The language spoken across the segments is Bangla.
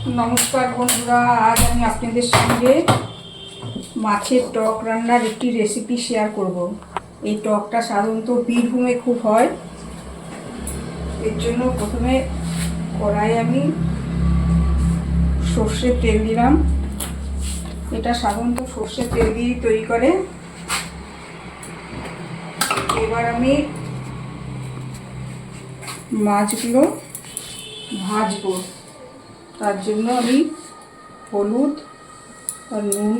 নমস্কার বন্ধুরা, আজ আমি আপনাদের সঙ্গে মাছের টক রান্নার একটি রেসিপি শেয়ার করব। এই টকটা সাধারণত বীরভূমে খুব হয়। এর জন্য প্রথমে কড়াই আমি সর্ষের তেল দিলাম। এটা সাধারণত সর্ষের তেল দিয়েই তৈরি করে। এবার আমি মাছগুলো ভাজবো। তার জন্য আমি হলুদ আর নুন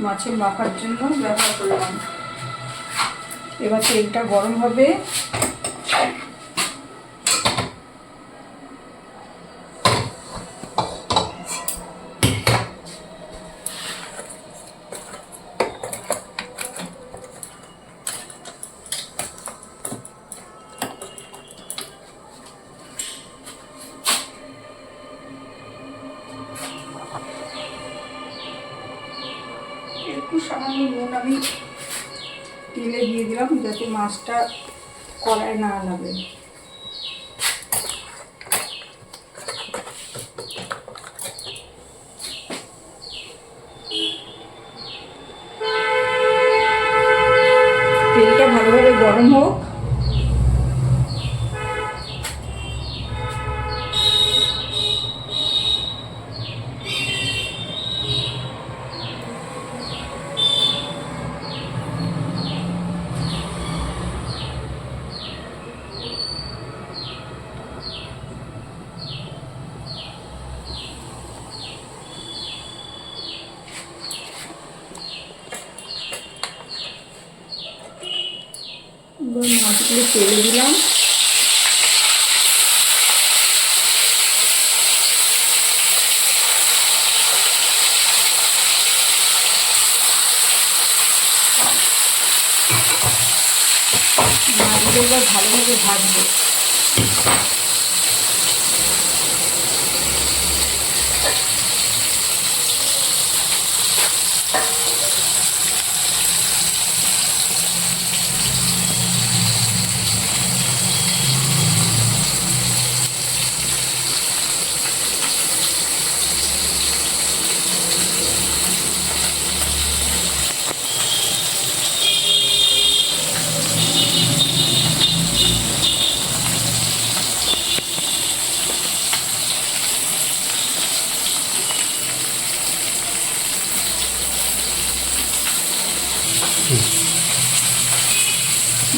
মাছের মাখার জন্য ব্যবহার করলাম। এবার তেলটা গরম হবে। একটু সামান্য নুন আমি তেলে দিয়ে দিলাম যাতে মাছটা কড়ায় না লাগে। তেলটা ভালোভাবে গরম হোক। এবার মাছগুলো তেলে দিলাম মাছগুলো এবার ভালোভাবে ভাজবো।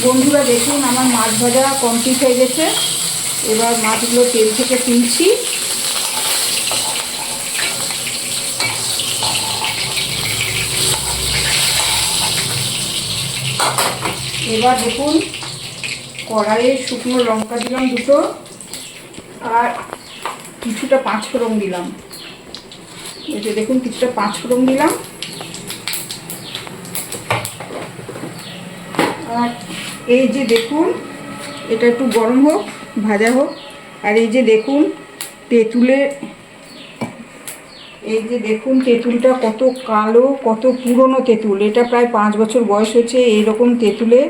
বন্ধুরা দেখুন, আমার মাছ ভাজা কমপ্লিট হয়ে গেছে। এবার মাছগুলো তেল থেকে তুলছি। এবার দেখুন, কড়াইয়ে শুকনো লঙ্কা দিলাম দুটো, আর কিছুটা পাঁচ ফোড়ন দিলাম। যে দেখুন, কিছুটা পাঁচ ফোড়ন দিলাম। আর এই যে দেখুন, এটা একটু গরম হোক, ভাজা হোক, আর এই যে দেখুন তেঁতুলের এই যে দেখুন, তেঁতুলটা কত কালো, কত পুরনো তেঁতুল। এটা প্রায় পাঁচ বছর বয়স হয়েছে, এইরকম তেঁতুলে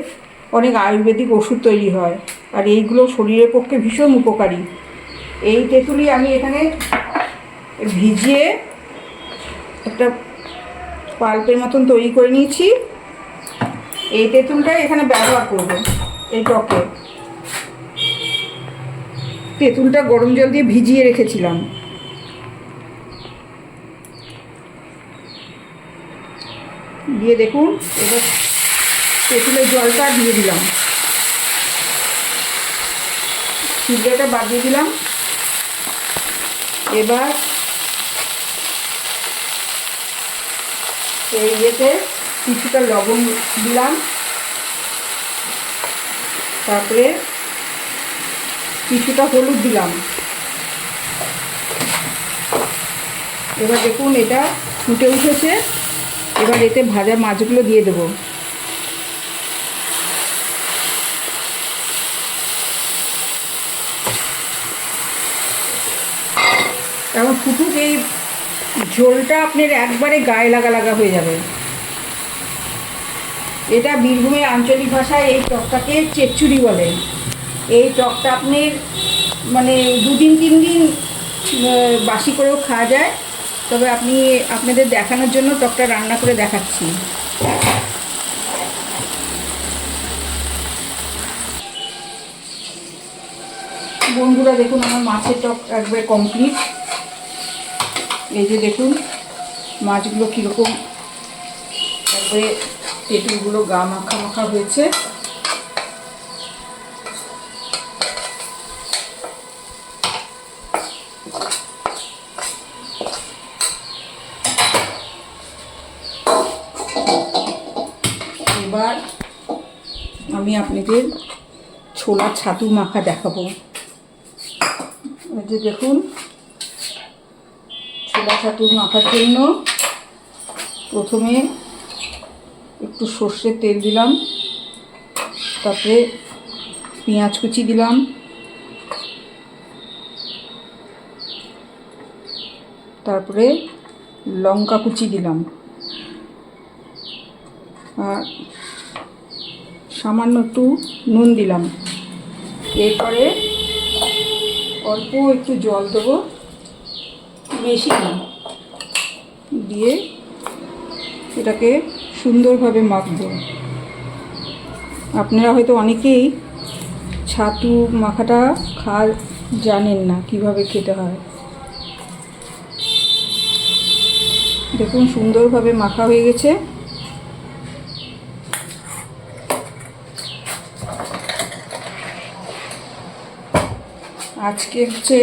অনেক আয়ুর্বেদিক ওষুধ তৈরি হয়। আর এইগুলো শরীরের পক্ষে ভীষণ উপকারী। এই তেঁতুলই আমি এখানে ভিজিয়ে একটা পাল্পের মতন তৈরি করে নিয়েছি। এই তেঁতুলটাই এখানে ব্যবহার করব, এই টকে। তেঁতুলটা গরম জল দিয়ে ভিজিয়ে রেখেছিলাম। দিয়ে দেখুন, এবার তেঁতুলের জলটা দিয়ে দিলাম। সিদ্ধটা বাদ দিয়ে দিলাম। এবার এই ইয়েতে কিছুটা লবণ দিলাম। তারপরে কিছুটা হলুদ দিলাম। এবার দেখুন, এটা ফুটে উঠেছে। এবার এতে ভাজা মাছগুলো দিয়ে দেবো। এখন ফুটুক, এই ঝোলটা আপনার একবারে গায়ে লাগা লাগা হয়ে যাবে। এটা বীরভূমের আঞ্চলিক ভাষায় এই টকটাকে চেচুরি বলে। এই টকটা আপনি মানে দুদিন, তিন দিন বাসি করেও খাওয়া যায়। তবে আপনি আপনাদের দেখানোর জন্য টকটা রান্না করে দেখাচ্ছি। বন্ধুরা, দেখুন, আমার মাছের টক একবার কমপ্লিট এই যে দেখুন, মাছগুলো কীরকম একবারে তেঁতুলগুলো গা মাখা মাখা হয়েছে। এবার আমি আপনাদের ছোলা ছাতু মাখা দেখাবো। যে দেখুন, ছোলা ছাতু মাখার জন্য প্রথমে একটু সর্ষের তেল দিলাম, তারপরে পেঁয়াজ কুচি দিলাম। তারপরে লঙ্কা কুচি দিলাম। আর সামান্য একটু নুন দিলাম। এরপরে অল্প একটু জল দেবো বেশি দিয়ে এটাকে সুন্দরভাবে মাখবো। আপনারা হয়তো অনেকেই ছাতু মাখাটা খাওয়া জানেন না, কীভাবে খেতে হয়। দেখুন, সুন্দরভাবে মাখা হয়ে গেছে। আজকে হচ্ছে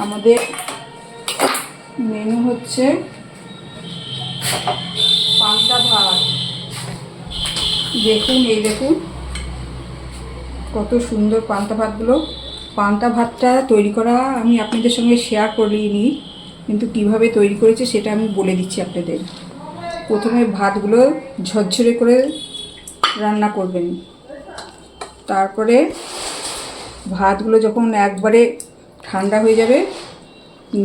আমাদের মেনু হচ্ছে পান্তা ভাত। দেখুন, এই দেখুন, কত সুন্দর পান্তা ভাতগুলো। পান্তা ভাতটা তৈরি করা আমি আপনাদের সঙ্গে শেয়ার করিনি, কিন্তু কীভাবে তৈরি করেছে সেটা আমি বলে দিচ্ছি আপনাদের। প্রথমে ভাতগুলো ঝরঝরে করে রান্না করবেন। তারপরে ভাতগুলো যখন একবারে ঠান্ডা হয়ে যাবে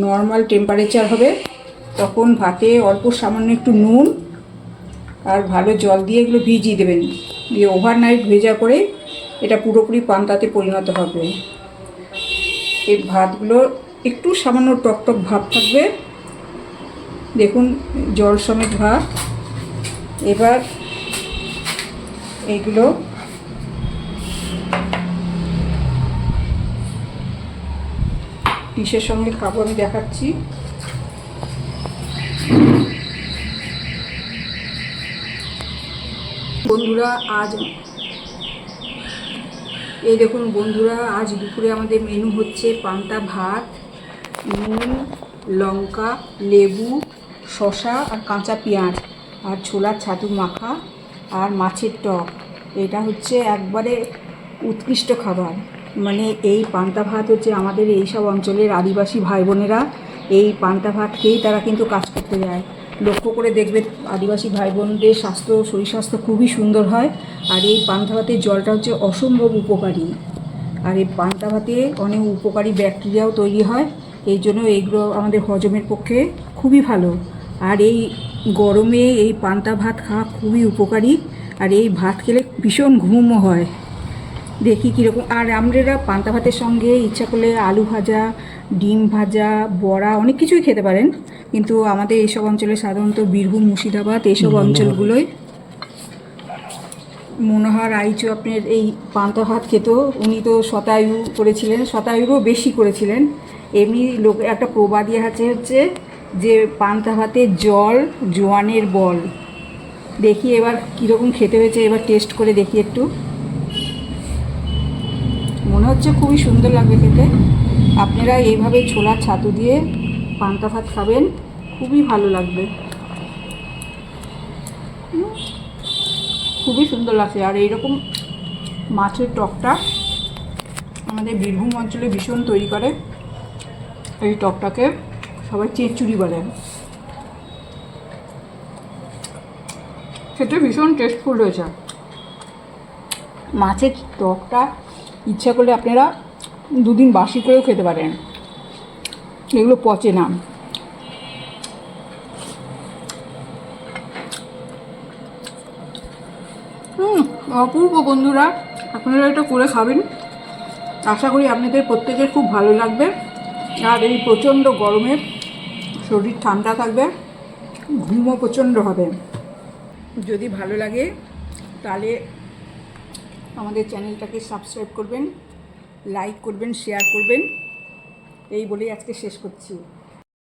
নর্মাল টেম্পারেচার হবে, তখন ভাতে অল্প সামান্য একটু নুন আর ভালো জল দিয়ে এগুলো ভিজিয়ে দেবেন। দিয়ে ওভারনাইট ভেজা করে এটা পুরোপুরি পান্তাতে পরিণত হবে। এই ভাতগুলো একটু সামান্য টকটক ভাব থাকবে। দেখুন, জল সমেত ভাত। এবার এইগুলো কিসের সঙ্গে খাব, আমি দেখাচ্ছি। বন্ধুরা, আজ এই দেখুন বন্ধুরা, আজ দুপুরে আমাদের মেনু হচ্ছে পান্তা ভাত, নুন, লঙ্কা, লেবু শশা আর কাঁচা পেঁয়াজ আর ছোলার ছাতু মাখা আর মাছের টক। এটা হচ্ছে একবারে উৎকৃষ্ট খাবার। মানে এই পান্তা ভাত হচ্ছে আমাদের এই সব অঞ্চলের আদিবাসী ভাই বোনেরা এই পান্তা ভাত খেয়েই তারা কিন্তু কাজ করতে যায়। লক্ষ্য করে দেখবে আদিবাসী ভাই বোনদের স্বাস্থ্য, শরীর স্বাস্থ্য খুবই সুন্দর হয়। আর এই পান্তা ভাতের জলটা হচ্ছে অসম্ভব উপকারী। আর এই পান্তা ভাতে অনেক উপকারী ব্যাকটেরিয়াও তৈরি হয়। এই জন্য এইগুলো আমাদের হজমের পক্ষে খুবই ভালো। আর এই গরমে এই পান্তা ভাত খাওয়া খুবই উপকারী। আর এই ভাত খেলে ভীষণ ঘুমও হয়। দেখি কীরকম। আর আমরা পান্তা ভাতের সঙ্গে ইচ্ছা করলে আলু ভাজা ডিম ভাজা বড়া অনেক কিছুই খেতে পারেন। কিন্তু আমাদের এইসব অঞ্চলে সাধারণত বীরভূম মুর্শিদাবাদ এইসব অঞ্চলগুলোয় মনোহর আইচু আপনার এই পান্তা ভাত খেত। উনি তো শতায়ু করেছিলেন শতায়ুরও বেশি করেছিলেন। এমনি লোক একটা প্রবাদী আছে হচ্ছে যে পান্তা ভাতের জল জোয়ানের বল। দেখি এবার কীরকম খেতে হয়েছে এবার টেস্ট করে দেখি একটু। মনে হচ্ছে খুবই সুন্দর লাগবে খেতে। আপনারা এইভাবে ছোলা ছাতু দিয়ে পান্তা ভাত খাবেন, খুবই ভালো লাগবে। খুবই সুন্দর লাগছে। আর এইরকম মাছের টকটা আমাদের বীরভূম অঞ্চলে ভীষণ তৈরি করে। এই টকটাকে সবাই চেঁচুড়ি বলে। খেতে ভীষণ টেস্টফুল রয়েছে। মাছের টকটা ইচ্ছা করলে আপনারা দুদিন বাসি করেও খেতে পারেন। এগুলো পচে না। অপূর্ব বন্ধুরা, আপনারা এটা করে খাবেন। আশা করি আপনাদের প্রত্যেকের খুব ভালো লাগবে। আর এই প্রচণ্ড গরমে শরীর ঠান্ডা থাকবে, ঘুমও প্রচণ্ড হবে। যদি ভালো লাগে, তাহলে আমাদের চ্যানেলটাকে সাবস্ক্রাইব করবেন লাইক করবেন শেয়ার করবেন। এই বলেই আজকে শেষ করছি।